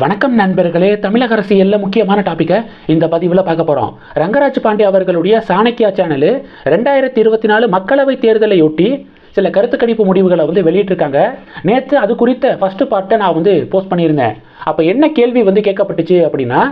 வணக்கம் நண்பர்களே. தமிழக அரசியலில் முக்கியமான டாப்பிக்கை இந்த பதிவில் பார்க்க போகிறோம் ரங்கராஜ் பாண்டே அவர்களுடைய சாணக்கியா சேனலு ரெண்டாயிரத்தி இருபத்தி நாலு மக்களவைத் தேர்தலையொட்டி சில கருத்து கணிப்பு முடிவுகளை வந்து வெளியிட்டிருக்காங்க. நேற்று அது குறித்த ஃபஸ்ட்டு பார்ட்டை நான் வந்து போஸ்ட் பண்ணியிருந்தேன். அப்போ என்ன கேள்வி வந்து கேட்கப்பட்டுச்சு அப்படின்னா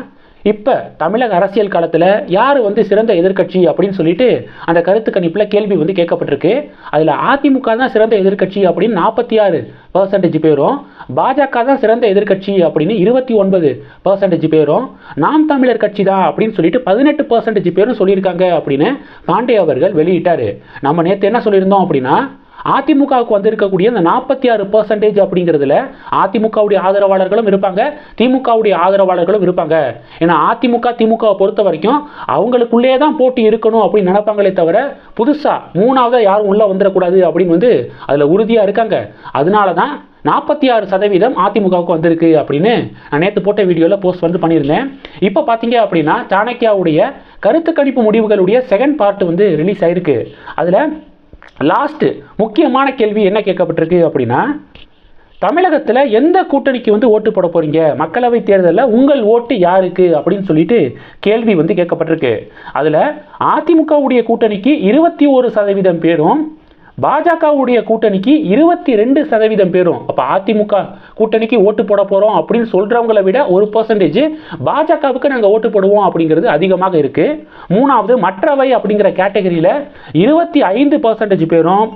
இப்போ தமிழக அரசியல் காலத்தில் யார் வந்து சிறந்த எதிர்க்கட்சி அப்படின்னு சொல்லிட்டு அந்த கருத்து கணிப்பில் கேள்வி வந்து கேட்கப்பட்டிருக்கு. அதில் அதிமுக தான் சிறந்த எதிர்க்கட்சி அப்படின்னு நாற்பத்தி ஆறு பர்சன்டேஜ் பேரும் பாஜக தான் சிறந்த எதிர்க்கட்சி அப்படின்னு இருபத்தி ஒன்பது பர்சன்டேஜ் பேரும் நாம் தமிழர் கட்சி தான் அப்படின்னு சொல்லிட்டு பதினெட்டு பர்சன்டேஜ் பேரும் சொல்லியிருக்காங்க அப்படின்னு பாண்டே அவர்கள் வெளியிட்டார். நம்ம நேற்று என்ன சொல்லியிருந்தோம் அப்படின்னா அதிமுகவுக்கு வந்திருக்கக்கூடிய அந்த நாற்பத்தி ஆறு பர்சன்டேஜ் அப்படிங்கிறதுல அதிமுகவுடைய ஆதரவாளர்களும் இருப்பாங்க திமுகவுடைய ஆதரவாளர்களும் இருப்பாங்க. ஏன்னா அதிமுக திமுகவை பொறுத்த வரைக்கும் அவங்களுக்குள்ளே தான் போட்டி இருக்கணும் அப்படின்னு நினைப்பாங்களே தவிர புதுசாக மூணாவதாக யாரும் உள்ளே வந்துடக்கூடாது அப்படின்னு வந்து அதில் உறுதியாக இருக்காங்க. அதனால தான் நாற்பத்தி ஆறு சதவீதம் அதிமுகவுக்கு வந்திருக்கு அப்படின்னு நான் நேற்று போட்ட வீடியோவில் போஸ்ட் வந்து பண்ணியிருந்தேன். இப்போ பார்த்தீங்க அப்படின்னா சாணக்கியாவுடைய கருத்து கணிப்பு முடிவுகளுடைய செகண்ட் பார்ட் வந்து ரிலீஸ் ஆயிருக்கு. அதில் லாஸ்ட்டு முக்கியமான கேள்வி என்ன கேட்கப்பட்டிருக்கு அப்படின்னா தமிழகத்தில் எந்த கூட்டணிக்கு வந்து ஓட்டு போட போகிறீங்க மக்களவை தேர்தலில் உங்கள் ஓட்டு யாருக்கு? அப்படின்னு சொல்லிட்டு கேள்வி வந்து கேட்கப்பட்டிருக்கு. அதில் அதிமுகவுடைய கூட்டணிக்கு இருபத்தி ஒரு சதவீதம் பேரும் பாஜகவுடைய கூட்டணிக்கு இருபத்தி ரெண்டு சதவீதம் பேரும் அப்போ அதிமுக கூட்டணிக்கு ஓட்டு போட போகிறோம் அப்படின்னு சொல்கிறவங்களை விட ஒரு பர்சன்டேஜ் பாஜகவுக்கு நாங்கள் ஓட்டு போடுவோம் அப்படிங்கிறது அதிகமாக இருக்குது மூணாவது மற்றவை அப்படிங்கிற கேட்டகரியில் இருபத்தி ஐந்து பர்சன்டேஜ் பேரும்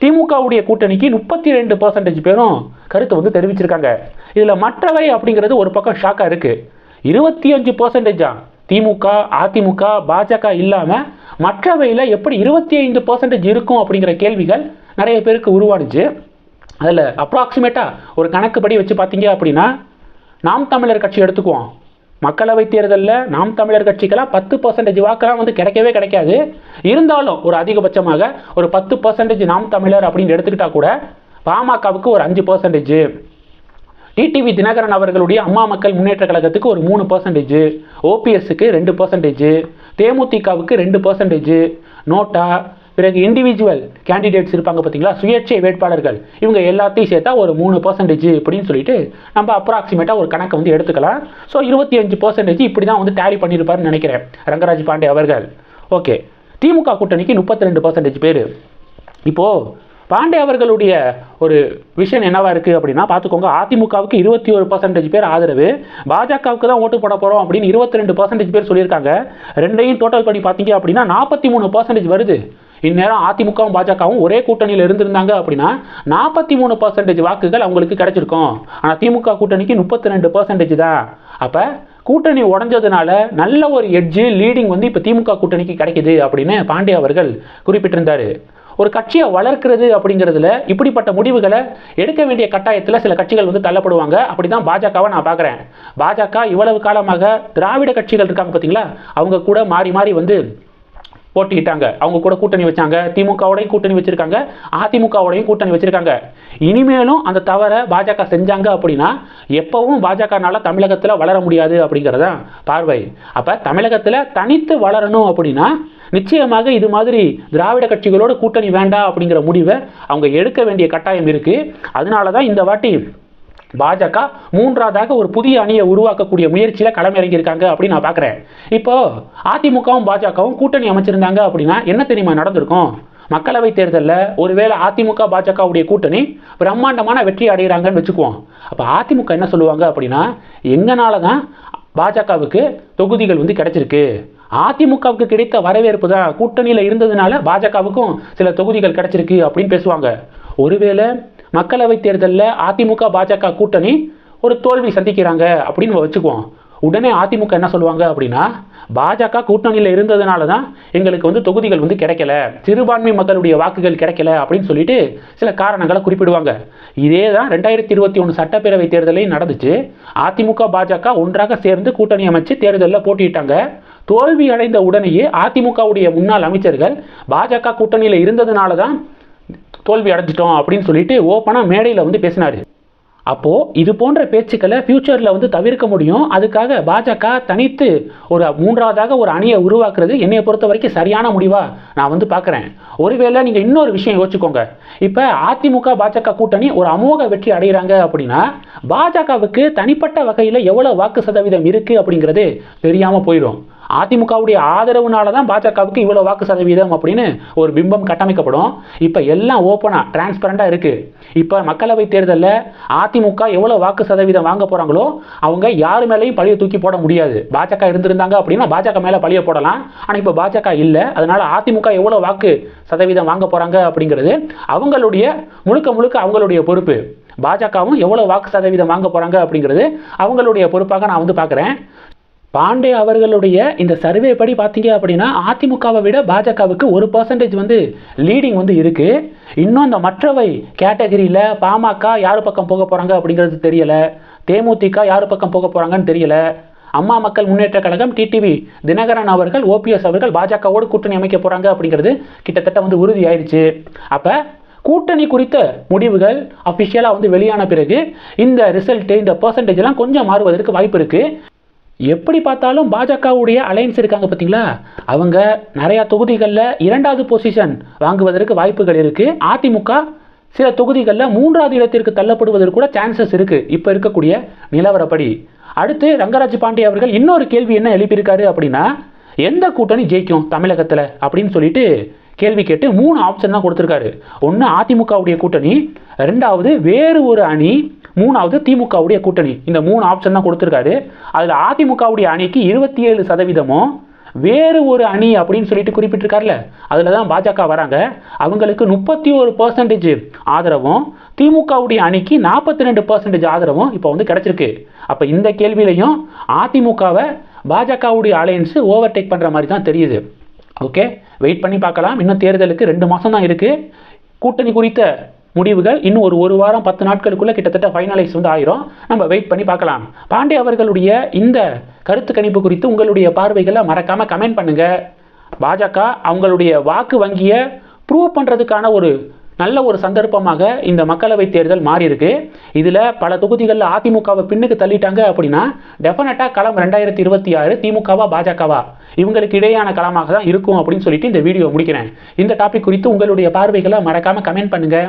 திமுகவுடைய கூட்டணிக்கு முப்பத்தி ரெண்டு பர்சன்டேஜ் பேரும் கருத்து வந்து தெரிவிச்சிருக்காங்க. இதில் மற்றவை அப்படிங்கிறது ஒரு பக்கம் ஷாக்காக இருக்குது இருபத்தி அஞ்சு பர்சன்டேஜா திமுக அதிமுக பாஜக இல்லாமல் மற்றவையில் எப்படி இருபத்தி ஐந்து பர்சன்டேஜ் இருக்கும் அப்படிங்கிற கேள்விகள் நிறைய பேருக்கு உருவானுச்சு. அதில் அப்ராக்சிமேட்டாக ஒரு கணக்குப்படி வச்சு பார்த்தீங்க அப்படின்னா நாம் தமிழர் கட்சி எடுத்துக்குவோம். மக்களவை தேர்தலில் நாம் தமிழர் கட்சிக்கெல்லாம் பத்து பர்சன்டேஜ் வாக்கெல்லாம் வந்து கிடைக்கவே கிடைக்காது. இருந்தாலும் ஒரு அதிகபட்சமாக ஒரு பத்து பர்சன்டேஜ் நாம் தமிழர் அப்படின்னு எடுத்துக்கிட்டால் கூட பாமகவுக்கு ஒரு அஞ்சு பர்சன்டேஜ் டிடிவி தினகரன் அவர்களுடைய அம்மா மக்கள் முன்னேற்ற கழகத்துக்கு ஒரு மூணு பர்சன்டேஜ் ஓபிஎஸ்க்கு ரெண்டு பர்சன்டேஜ் தேமுதிகவுக்கு ரெண்டு பர்சன்டேஜ் நோட்டா பிறகு இண்டிவிஜுவல் கேண்டிடேட்ஸ் இருப்பாங்க பார்த்தீங்களா சுயேட்சை வேட்பாளர்கள். இவங்க எல்லாத்தையும் சேர்த்தா ஒரு மூணு பர்சன்டேஜ் அப்படின்னு சொல்லிட்டு நம்ம அப்ராக்சிமேட்டாக ஒரு கணக்கை வந்து எடுத்துக்கலாம். ஸோ இருபத்தி அஞ்சு பர்சன்டேஜ் இப்படி தான் வந்து டேலி பண்ணியிருப்பாருன்னு நினைக்கிறேன். ரங்கராஜ் பாண்டே அவர்கள். ஓகே திமுக கூட்டணிக்கு முப்பத்தி ரெண்டு பர்சன்டேஜ் பேர். இப்போது பாண்டே அவர்களுடைய ஒரு விஷயம் என்னவா இருக்குது அப்படின்னா பார்த்துக்கோங்க அதிமுகவுக்கு இருபத்தி ஒரு பர்சன்டேஜ் பேர் ஆதரவு பாஜகவுக்கு தான் ஓட்டு போட போகிறோம் அப்படின்னு இருபத்தி ரெண்டு பர்சன்டேஜ் பேர் சொல்லியிருக்காங்க. ரெண்டையும் டோட்டல் பண்ணி பார்த்தீங்க அப்படின்னா நாற்பத்தி மூணு பர்சன்டேஜ் வருது. இந்நேரம் அதிமுகவும் பாஜகவும் ஒரே கூட்டணியில் இருந்திருந்தாங்க அப்படின்னா நாற்பத்தி மூணு பர்சன்டேஜ் வாக்குகள் அவங்களுக்கு கிடைச்சிருக்கும். ஆனால் திமுக கூட்டணிக்கு முப்பத்தி ரெண்டு பர்சன்டேஜ் தான். அப்போ கூட்டணி உடஞ்சதுனால நல்ல ஒரு எட்ஜு லீடிங் வந்து இப்போ திமுக கூட்டணிக்கு கிடைக்குது அப்படின்னு பாண்டே அவர்கள் குறிப்பிட்டிருந்தார். ஒரு கட்சியை வளர்க்கிறது அப்படிங்கிறதுல இப்படிப்பட்ட முடிவுகளை எடுக்க வேண்டிய கட்டாயத்தில் சில கட்சிகள் வந்து தள்ளப்படுவாங்க. அப்படி தான் பாஜகவை நான் பார்க்குறேன். பாஜக இவ்வளவு காலமாக திராவிட கட்சிகள் இருக்காங்க பார்த்தீங்களா அவங்க கூட மாறி மாறி வந்து போட்டிக்கிட்டாங்க அவங்க கூட கூட்டணி வச்சாங்க. திமுகவோடையும் கூட்டணி வச்சிருக்காங்க. அதிமுகவோடையும் கூட்டணி வச்சிருக்காங்க. இனிமேலும் அந்த தவறை பாஜக செஞ்சாங்க அப்படின்னா எப்பவும் பாஜகனால தமிழகத்தில் வளர முடியாது அப்படிங்கிறதான் பார்வை. அப்போ தமிழகத்தில் தனித்து வளரணும் அப்படின்னா நிச்சயமாக இது மாதிரி திராவிட கட்சிகளோட கூட்டணி வேண்டாம் அப்படிங்கிற முடிவை அவங்க எடுக்க வேண்டிய கட்டாயம் இருக்குது அதனால தான் இந்த வாட்டி பாஜக மூன்றாவதாக ஒரு புதிய அணியை உருவாக்கக்கூடிய முயற்சியில் களமிறங்கியிருக்காங்க அப்படின்னு நான் பார்க்குறேன் இப்போ அதிமுகவும் பாஜகவும் கூட்டணி அமைச்சிருந்தாங்க அப்படின்னா என்ன தெரியுமா நடந்திருக்கும்? மக்களவை தேர்தலில் ஒருவேளை அதிமுக பாஜகவுடைய கூட்டணி பிரம்மாண்டமான வெற்றி அடைகிறாங்கன்னு வச்சுக்குவோம். அப்போ அதிமுக என்ன சொல்லுவாங்க அப்படின்னா எங்கனால தான் பாஜகவுக்கு தொகுதிகள் வந்து கிடச்சிருக்கு. அதிமுகவுக்கு கிடைத்த வரவேற்பு தான். கூட்டணியில் இருந்ததுனால பாஜகவுக்கும் சில தொகுதிகள் கிடைச்சிருக்கு அப்படின்னு பேசுவாங்க. ஒருவேளை மக்களவை தேர்தலில் அதிமுக பாஜக கூட்டணி ஒரு தோல்வி சந்திக்கிறாங்க அப்படின்னு நம்ம வச்சுக்குவோம். உடனே அதிமுக என்ன சொல்லுவாங்க அப்படின்னா பாஜக கூட்டணியில் இருந்ததுனால தான் எங்களுக்கு வந்து தொகுதிகள் வந்து கிடைக்கல. சிறுபான்மை மக்களுடைய வாக்குகள் கிடைக்கல அப்படின்னு சொல்லிட்டு சில காரணங்களை குறிப்பிடுவாங்க. இதே தான் ரெண்டாயிரத்தி இருபத்தி ஒன்று சட்டப்பேரவை தேர்தலையும் நடந்துச்சு. அதிமுக பாஜக ஒன்றாக சேர்ந்து கூட்டணி அமைச்சு தேர்தலில் போட்டியிட்டாங்க. தோல்வி அடைந்த உடனேயே அதிமுகவுடைய முன்னாள் அமைச்சர்கள் பாஜக கூட்டணியில் இருந்ததுனால தான் தோல்வி அடைஞ்சிட்டோம் அப்படின்னு சொல்லிட்டு ஓப்பனாக மேடையில் வந்து பேசினார். அப்போது இது போன்ற பேச்சுக்களை ஃப்யூச்சரில் வந்து தவிர்க்க முடியும். அதுக்காக பாஜக தனித்து ஒரு மூன்றாவதாக ஒரு அணியை உருவாக்குறது என்னையை பொறுத்த வரைக்கும் சரியான முடிவாக நான் வந்து பார்க்குறேன் ஒருவேளை நீங்கள் இன்னொரு விஷயம் யோசிச்சுக்கோங்க. இப்போ அதிமுக பாஜக கூட்டணி ஒரு அமோக வெற்றி அடைகிறாங்க அப்படின்னா பாஜகவுக்கு தனிப்பட்ட வகையில் எவ்வளோ வாக்கு சதவீதம் இருக்குது அப்படிங்கிறது தெரியாமல் போயிடும் அதிமுகவுடைய ஆதரவுனால தான் பாஜகவுக்கு இவ்வளோ வாக்கு சதவீதம் அப்படின்னு ஒரு பிம்பம் கட்டமைக்கப்படும். இப்போ எல்லாம் ஓப்பனாக டிரான்ஸ்பரண்டாக இருக்குது இப்போ மக்களவை தேர்தலில் அதிமுக எவ்வளோ வாக்கு சதவீதம் வாங்க போகிறாங்களோ அவங்க யார் மேலேயும் பழிய தூக்கி போட முடியாது. பாஜக இருந்திருந்தாங்க அப்படின்னா பாஜக மேலே பழிய போடலாம். ஆனால் இப்போ பாஜக இல்லை. அதனால் அதிமுக எவ்வளோ வாக்கு சதவீதம் வாங்க போகிறாங்க அப்படிங்கிறது அவங்களுடைய முழுக்க முழுக்க அவங்களுடைய பொறுப்பு. பாஜகவும் எவ்வளோ வாக்கு சதவீதம் வாங்க போகிறாங்க அப்படிங்கிறது அவங்களுடைய பொறுப்பாக நான் வந்து பார்க்குறேன். பாண்டே அவர்களுடைய இந்த சர்வே படி பார்த்தீங்க அப்படின்னா அதிமுகவை விட பாஜகவுக்கு ஒரு பர்சன்டேஜ் வந்து லீடிங் வந்து இருக்குது இன்னும் இந்த மற்றவை கேட்டகரியில் பாமக யார் பக்கம் போக போகிறாங்க அப்படிங்கிறது தெரியலை. தேமுதிக யார் பக்கம் போக போகிறாங்கன்னு தெரியல. அம்மா மக்கள் முன்னேற்ற கழகம் டிடிவி தினகரன் அவர்கள் ஓபிஎஸ் அவர்கள் பாஜகவோடு கூட்டணி அமைக்க போகிறாங்க அப்படிங்கிறது கிட்டத்தட்ட வந்து உறுதி ஆயிடுச்சு அப்போ கூட்டணி குறித்த முடிவுகள் அஃபிஷியலாக வந்து வெளியான பிறகு இந்த ரிசல்ட்டு இந்த பர்சன்டேஜ்லாம் கொஞ்சம் மாறுவதற்கு வாய்ப்பு இருக்குது எப்படி பார்த்தாலும் பாஜகவுடைய அலையன்ஸ் இருக்காங்க பார்த்தீங்களா? அவங்க நிறையா தொகுதிகளில் இரண்டாவது பொசிஷன் வாங்குவதற்கு வாய்ப்புகள் இருக்குது அதிமுக சில தொகுதிகளில் மூன்றாவது இடத்திற்கு தள்ளப்படுவதற்கு கூட சான்சஸ் இருக்குது இப்போ இருக்கக்கூடிய நிலவரப்படி. அடுத்து ரங்கராஜ் பாண்டே அவர்கள் இன்னொரு கேள்வி என்ன எழுப்பியிருக்காரு அப்படின்னா எந்த கூட்டணி ஜெயிக்கும் தமிழகத்தில் அப்படின்னு சொல்லிட்டு கேள்வி கேட்டு மூணு ஆப்ஷன் தான் கொடுத்துருக்காரு. ஒன்று அதிமுகவுடைய கூட்டணி ரெண்டாவது வேறு ஒரு அணி மூணாவது திமுகவுடைய கூட்டணி. இந்த மூணு ஆப்ஷன் தான் கொடுத்துருக்காரு. அதில் அதிமுகவுடைய அணிக்கு இருபத்தி ஏழு சதவீதமும் வேறு ஒரு அணி அப்படின்னு சொல்லிட்டு குறிப்பிட்டிருக்காருல. அதில் தான் பாஜக வராங்க. அவங்களுக்கு முப்பத்தி ஒரு பர்சன்டேஜ் ஆதரவும் திமுகவுடைய அணிக்கு நாற்பத்தி ரெண்டு பர்சன்டேஜ் ஆதரவும் இப்போ வந்து கிடச்சிருக்கு. அப்போ இந்த கேள்வியிலையும் அதிமுகவை பாஜகவுடைய அலையன்ஸு ஓவர்டேக் பண்ணுற மாதிரி தான் தெரியுது. ஓகே வெயிட் பண்ணி பார்க்கலாம். இன்னும் தேர்தலுக்கு ரெண்டு மாதம் தான் இருக்குது கூட்டணி குறித்த முடிவுகள் இன்னும் ஒரு ஒரு வாரம் பத்து நாட்களுக்குள்ளே கிட்டத்தட்ட ஃபைனலைஸ் வந்து ஆயிரும். நம்ம வெயிட் பண்ணி பார்க்கலாம். பாண்டே அவர்களுடைய இந்த கருத்து கணிப்பு குறித்து உங்களுடைய பார்வைகளை மறக்காமல் கமெண்ட் பண்ணுங்கள் பாஜக அவங்களுடைய வாக்கு வங்கியை ப்ரூவ் பண்ணுறதுக்கான ஒரு நல்ல ஒரு சந்தர்ப்பமாக இந்த மக்களவைத் தேர்தல் மாறி இருக்கு இதில் பல தொகுதிகளில் அதிமுகவை பின்னுக்கு தள்ளிட்டாங்க அப்படின்னா டெஃபினட்டாக களம் ரெண்டாயிரத்தி இருபத்தி ஆறு திமுகவா பாஜகவா? இவங்களுக்கு இடையான களமாக தான் இருக்கும் அப்படின்னு சொல்லிட்டு இந்த வீடியோ முடிக்கிறேன். இந்த டாபிக் குறித்து உங்களுடைய பார்வைகளை மறக்காமல் கமெண்ட் பண்ணுங்கள்